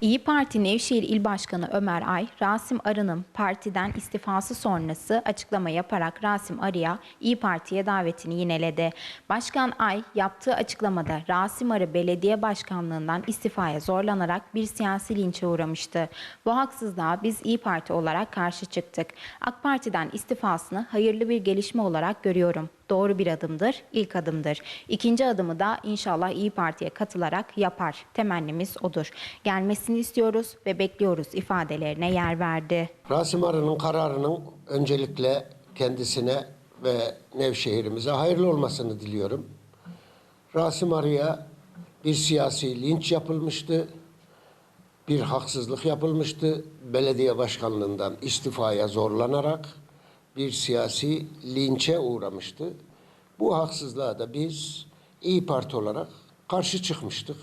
İyi Parti Nevşehir İl Başkanı Ömer Ay, Rasim Arı'nın partiden istifası sonrası açıklama yaparak Rasim Arı'ya İyi Parti'ye davetini yineledi. Başkan Ay yaptığı açıklamada Rasim Arı belediye başkanlığından istifaya zorlanarak bir siyasi linçe uğramıştı. Bu haksızlığa biz İyi Parti olarak karşı çıktık. AK Parti'den istifasını hayırlı bir gelişme olarak görüyorum doğru bir adımdır, ilk adımdır. İkinci adımı da inşallah İyi Parti'ye katılarak yapar. Temennimiz odur. Gelmesini istiyoruz ve bekliyoruz ifadelerine yer verdi. Rasim Arı'nın kararının öncelikle kendisine ve Nevşehir'imize hayırlı olmasını diliyorum. Rasim Arı'ya bir siyasi linç yapılmıştı. Bir haksızlık yapılmıştı. Belediye başkanlığından istifaya zorlanarak bir siyasi linçe uğramıştı. Bu haksızlığa da biz İyi Parti olarak karşı çıkmıştık.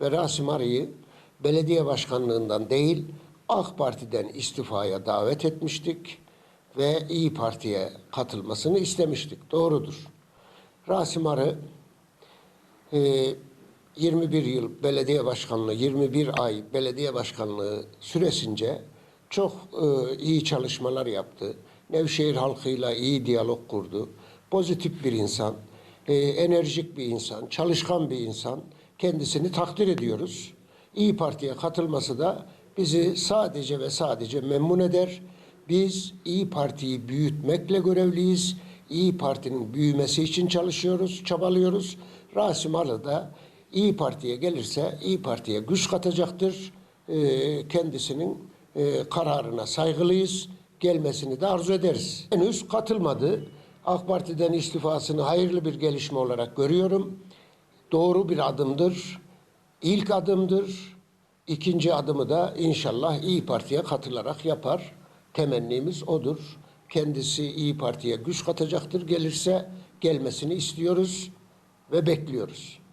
Ve Rasim Arı'yı belediye başkanlığından değil AK Parti'den istifaya davet etmiştik ve İyi Parti'ye katılmasını istemiştik. Doğrudur. Rasim Arı e, 21 yıl belediye başkanlığı, 21 ay belediye başkanlığı süresince çok e, iyi çalışmalar yaptı. Nevşehir halkıyla iyi diyalog kurdu. Pozitif bir insan, e, enerjik bir insan, çalışkan bir insan. Kendisini takdir ediyoruz. İyi Parti'ye katılması da bizi sadece ve sadece memnun eder. Biz İyi Parti'yi büyütmekle görevliyiz. İyi Parti'nin büyümesi için çalışıyoruz, çabalıyoruz. Rasim Arı da İyi Parti'ye gelirse İyi Parti'ye güç katacaktır. Ee, kendisinin e, kararına saygılıyız. Gelmesini de arzu ederiz. Henüz katılmadı. AK Parti'den istifasını hayırlı bir gelişme olarak görüyorum. Doğru bir adımdır. İlk adımdır. İkinci adımı da inşallah İyi Parti'ye katılarak yapar. Temennimiz odur. Kendisi İyi Parti'ye güç katacaktır. Gelirse gelmesini istiyoruz ve bekliyoruz.